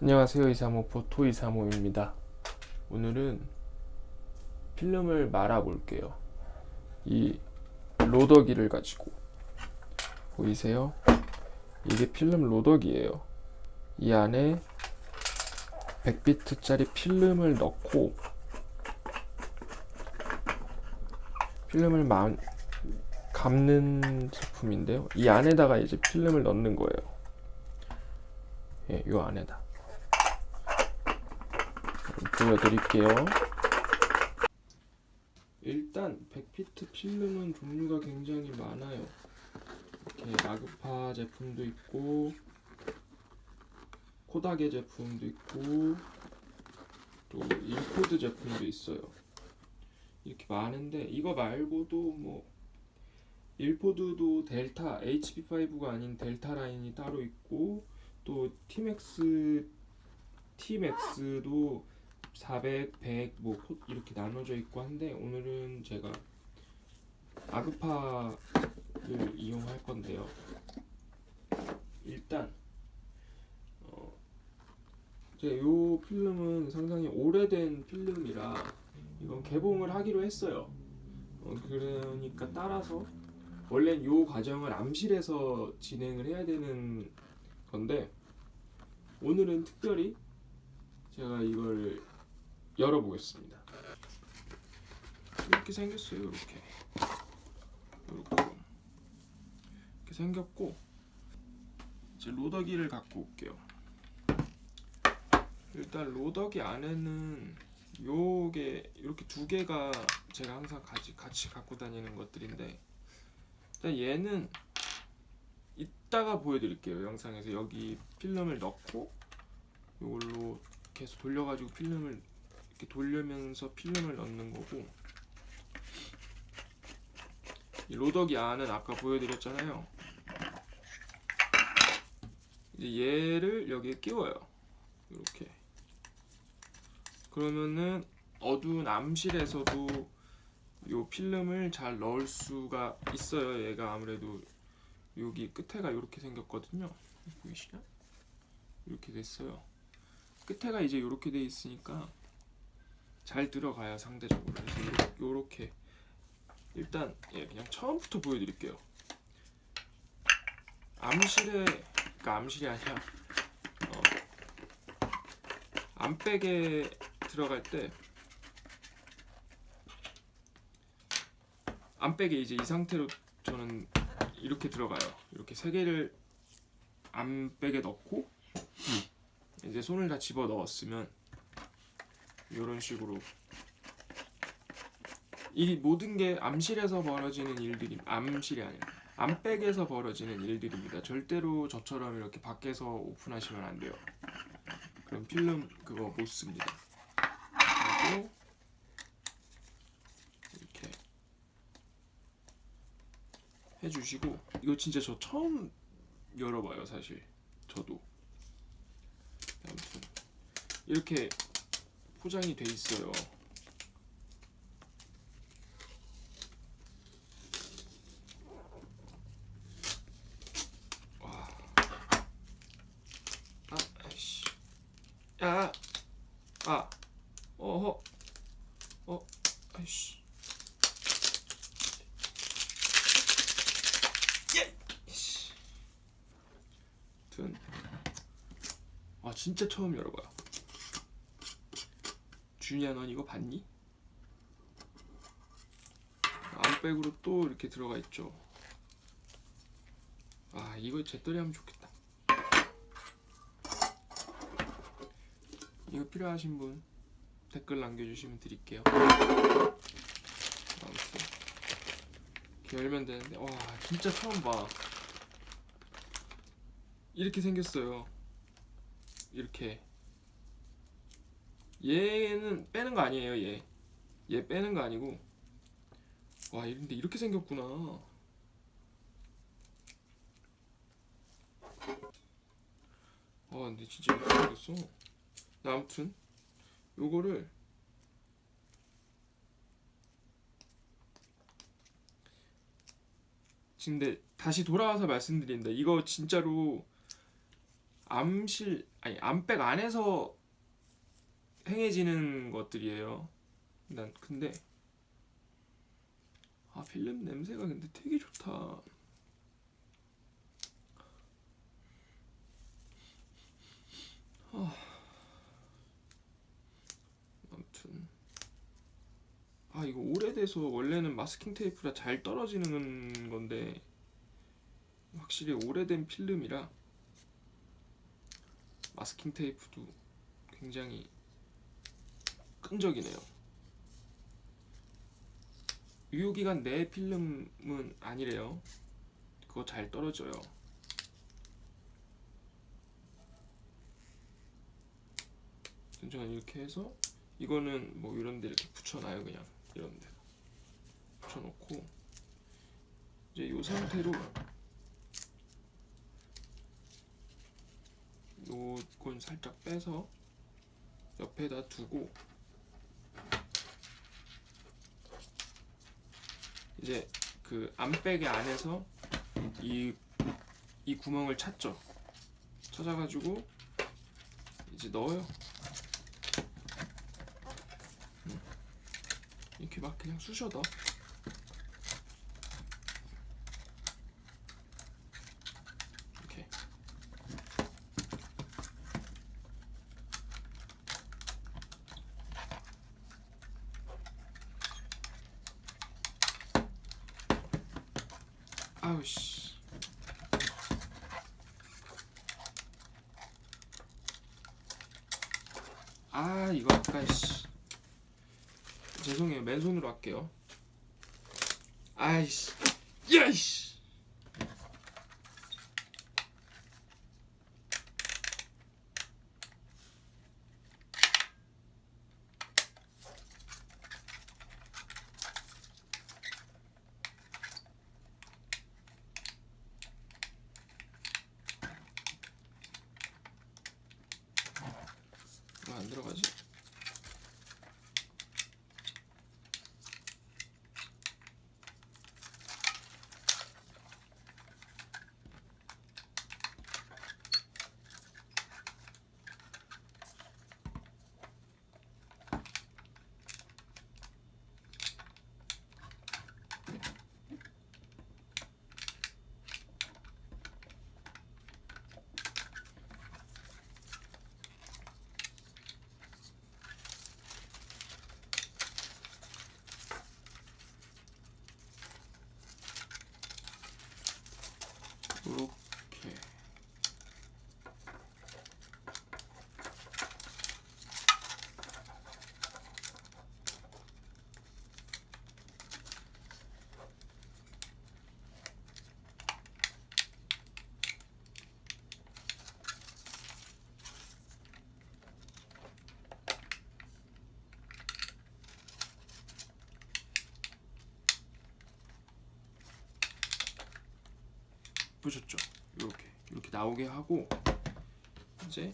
안녕하세요 이사모 포토 이사모입니다. 오늘은 필름을 말아 볼게요. 이 로더기를 가지고. 보이세요? 이게 필름 로더기예요. 이 안에 100비트짜리 필름을 넣고 필름을 마, 감는 제품인데요. 이 안에다가 이제 필름을 넣는 거예요. 예, 요 안에다 보여드릴게요. 일단 100피트 필름은 종류가 굉장히 많아요. 이렇게 아그파 제품도 있고 코닥의 제품도 있고 또 일코드 제품도 있어요. 이렇게 많은데 이거 말고도 뭐 일포드도 델타 HP5가 아닌 델타 라인이 따로 있고 또 티맥스 티맥스도 400, 100, 뭐 코- 이렇게 나눠져 있고 한데 오늘은 제가 아그파를 이용할 건데요. 일단 어, 요 필름은 상당히 오래된 필름이라 이건 개봉을 하기로 했어요. 어, 그러니까 따라서 원래는 요 과정을 암실에서 진행을 해야 되는 건데 오늘은 특별히 제가 이걸 열어보겠습니다. 이렇게 생겼어요. 이렇게 이렇게 이렇게 생겼고 이제 로더기를 갖고 올게요. 일단 로더기 안에는 요게 이렇게 두 개가 제가 항상 같이 같이 갖고 다니는 것들인데 일단 얘는 이따가 보여드릴게요 영상에서 여기 필름을 넣고 이걸로 계속 돌려가지고 필름을 이렇게 돌리면서 필름을 넣는 거고 이 로더기 안은 아까 보여드렸잖아요. 이제 얘를 여기에 끼워요. 이렇게 그러면은 어두운 암실에서도 이 필름을 잘 넣을 수가 있어요. 얘가 아무래도 여기 끝에가 이렇게 생겼거든요. 보이시냐? 이렇게 됐어요. 끝에가 이제 이렇게 돼 있으니까 잘 들어가요 상대적으로 그래서 요렇게 일단 예 그냥 처음부터 보여드릴게요. 암실에 그러니까 암실이 아니라 어, 암백에 들어갈 때 암백에 이제 이 상태로 저는 이렇게 들어가요. 이렇게 세 개를 암백에 넣고 이제 손을 다 집어 넣었으면 이런 식으로 이 모든 게 암실에서 벌어지는 일들이 암실이 아니라 암백에서 벌어지는 일들입니다. 절대로 저처럼 이렇게 밖에서 오픈하시면 안 돼요. 그럼 필름 그거 못 씁니다. 그리고 이렇게 해주시고 이거 진짜 저 처음 열어봐요 사실 저도 아무튼 이렇게 포장이 돼 있어요. 와. 아, 아이씨. 야. 아. 어허. 어. 아이씨. 예. 씨. 튼. 아, 진짜 처음 열어봐요. 준이야 넌 이거 봤니? 암백으로 또 이렇게 들어가 있죠. 아 이거 제떨이 하면 좋겠다. 이거 필요하신 분 댓글 남겨주시면 드릴게요. 아무튼 이렇게 열면 되는데 와 진짜 처음 봐. 이렇게 생겼어요. 이렇게 얘는 빼는 거 아니에요 얘. 얘 빼는 거 아니고. 와 근데 이렇게 생겼구나. 와 근데 진짜 이렇게 생겼어? 나 아무튼 요거를 근데 다시 돌아와서 말씀드린다. 이거 진짜로 암실 아니 암백 안에서 행해지는 것들이에요. 난 근데 아 필름 냄새가 근데 되게 좋다. 아, 아무튼 아 이거 오래돼서 원래는 마스킹 테이프라 잘 떨어지는 건데 확실히 오래된 필름이라 마스킹 테이프도 굉장히 끈적이네요. 유효기간 내 필름은 아니래요. 그거 잘 떨어져요. 저는 이렇게 해서 이거는 뭐 이런 데 이렇게 붙여놔요 그냥 이런 데 붙여놓고 이제 이 상태로 요건 살짝 빼서 옆에다 두고 이제 그 암백의 안에서 이, 이 구멍을 찾죠. 찾아가지고 이제 넣어요. 음. 이렇게 막 그냥 쑤셔 넣어. 아우 씨. 아 이거 아까 씨. 죄송해요 맨손으로 할게요. 아이씨. 야이씨. 안 들어가지? 이렇게 보셨죠? 이렇게 이렇게 나오게 하고 이제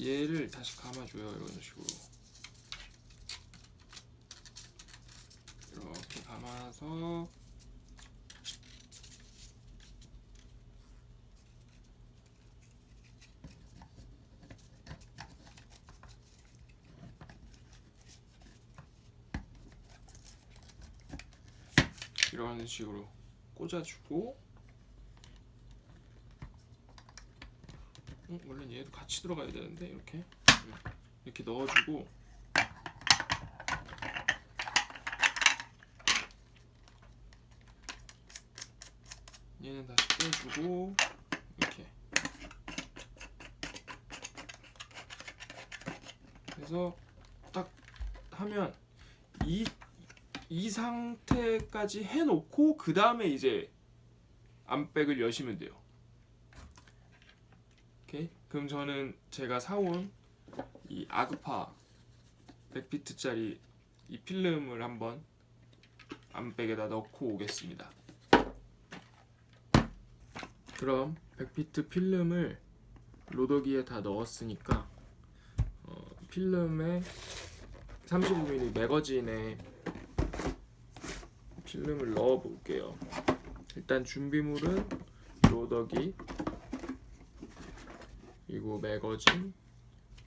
얘를 다시 감아줘요 이런 식으로 이렇게 감아서 이런 식으로 꽂아주고 음, 원래 얘도 같이 들어가야 되는데 이렇게. 음, 이렇게 넣어주고. 얘는 다시 빼주고 이렇게. 그래서 딱 하면 이 이 상태까지 해놓고 그 다음에 이제 암백을 여시면 돼요. 오케이. 그럼 저는 제가 사온 이 아그파 100피트짜리 이 필름을 한번 암백에다 넣고 오겠습니다. 그럼 100피트 필름을 로더기에 다 넣었으니까 어, 필름에 35mm 매거진에 필름을 넣어 볼게요. 일단 준비물은 로더기 그리고 매거진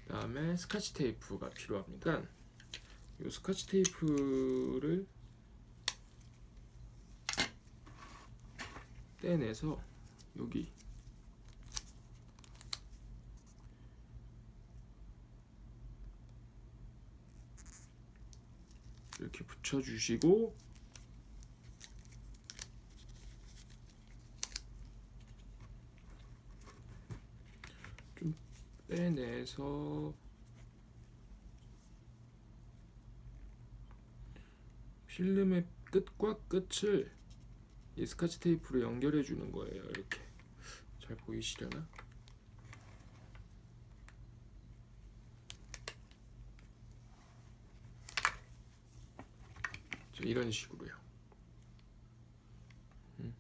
그 다음에 스카치 테이프가 필요합니다. 이 스카치 테이프를 떼내서 여기 이렇게 붙여주시고 빼내서 필름의 끝과 끝을 이 스카치 테이프로 연결해 주는 거예요. 이렇게 잘 보이시려나? 자, 이런 식으로요. 음.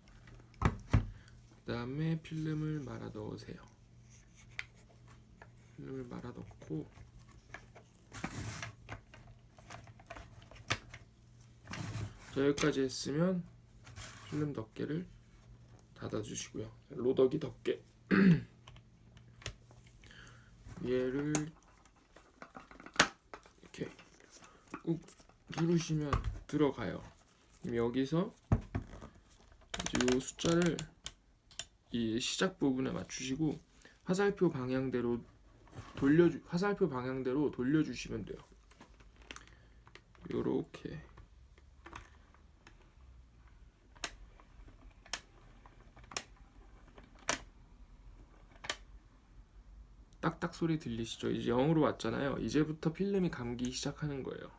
그다음에 필름을 말아 넣으세요. 필름을 말아 넣고 자 여기까지 했으면 필름 덮개를 닫아주시고요. 로더기 덮개 얘를 이렇게 꾹 누르시면 들어가요. 여기서 이 숫자를 이 시작 부분에 맞추시고 화살표 방향대로 돌려주 화살표 방향대로 돌려주시면 돼요. 요렇게 딱딱 소리 들리시죠? 이제 0으로 왔잖아요. 이제부터 필름이 감기 시작하는 거예요.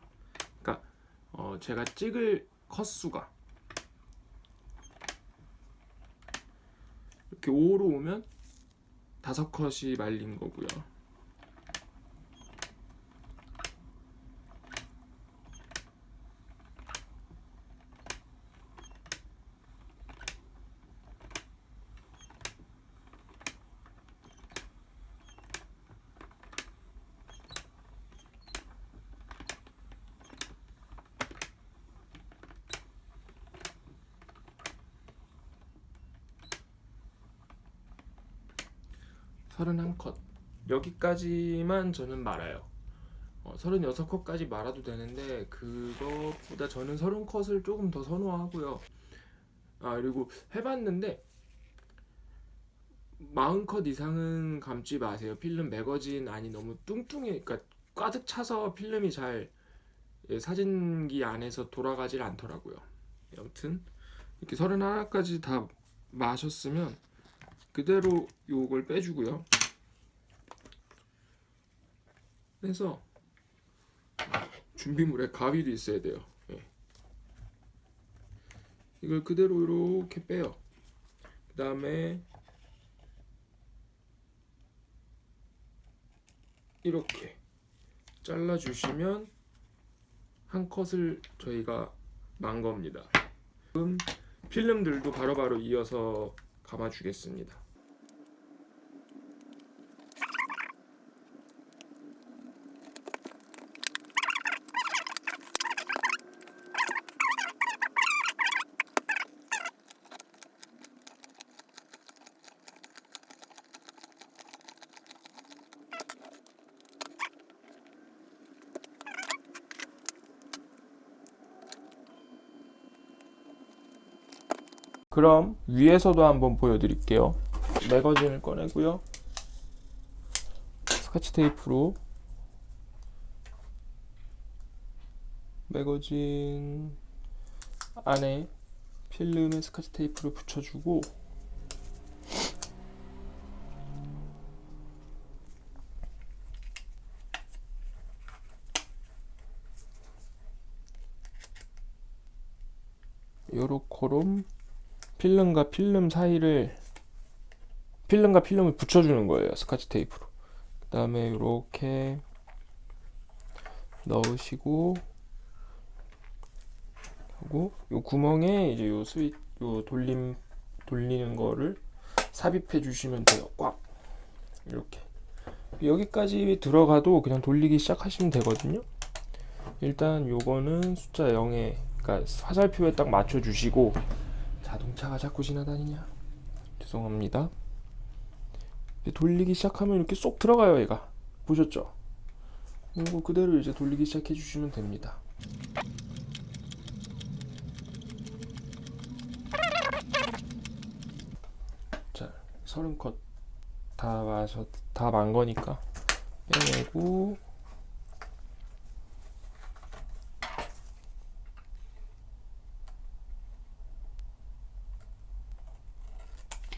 그러니까 어, 제가 찍을 컷수가 이렇게 5로 오면 다섯 컷이 말린 거고요. 서른한 컷 여기까지만 저는 말아요. 어, 36컷까지 말아도 되는데 그것보다 저는 30컷을 조금 더 선호하고요. 아 그리고 해봤는데 40컷 이상은 감지 마세요. 필름 매거진 안이 너무 뚱뚱해, 그러니까 가득 차서 필름이 잘 예, 사진기 안에서 돌아가질 않더라고요. 아무튼 이렇게 31까지 다 마셨으면 그대로 요걸 빼주고요. 그래서 준비물에 가위도 있어야 돼요. 예. 이걸 그대로 이렇게 빼요. 그 다음에 이렇게 잘라주시면 한 컷을 저희가 만 겁니다. 지금 필름들도 바로바로 이어서 감아주겠습니다. 그럼 위에서도 한번 보여드릴게요. 매거진을 꺼내고요. 스카치 테이프로 매거진 안에 필름에 스카치 테이프를 붙여주고 요렇게롬 필름과 필름 사이를 필름과 필름을 붙여주는 거예요 스카치 테이프로. 그 다음에 이렇게 넣으시고 하고 요 구멍에 이제 요 스윗 요 돌림 돌리는 거를 삽입해 주시면 돼요 꽉. 이렇게. 여기까지 들어가도 그냥 돌리기 시작하시면 되거든요. 일단 요거는 숫자 0에 그러니까 화살표에 딱 맞춰 주시고 자동차가 자꾸 지나다니냐 죄송합니다. 돌리기 시작하면 이렇게 쏙 들어가요, 얘가. 보셨죠? 이거 그대로 이제 돌리기 시작해 주시면 됩니다. 자, 서른 컷다 마셔 다만 거니까 빼내고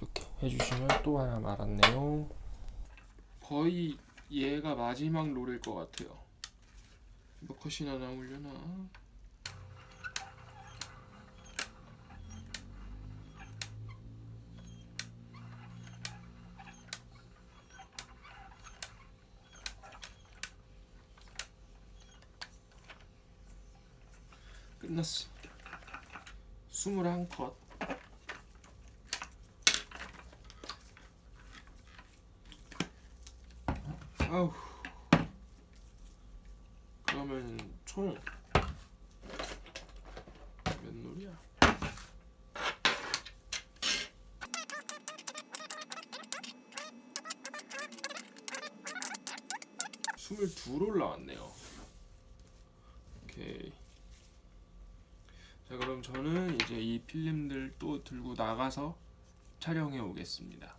이렇게 해주시면 또 하나 말았네요. 거의 얘가 마지막 롤일 것 같아요. 몇 컷이나 나오려나? 끝났습니다. 21컷. 아우. 그러면 총 몇 놀이야? 스물두 롤 나왔네요. 오케이. 자 그럼 저는 이제 이 필름들 또 들고 나가서 촬영해 오겠습니다.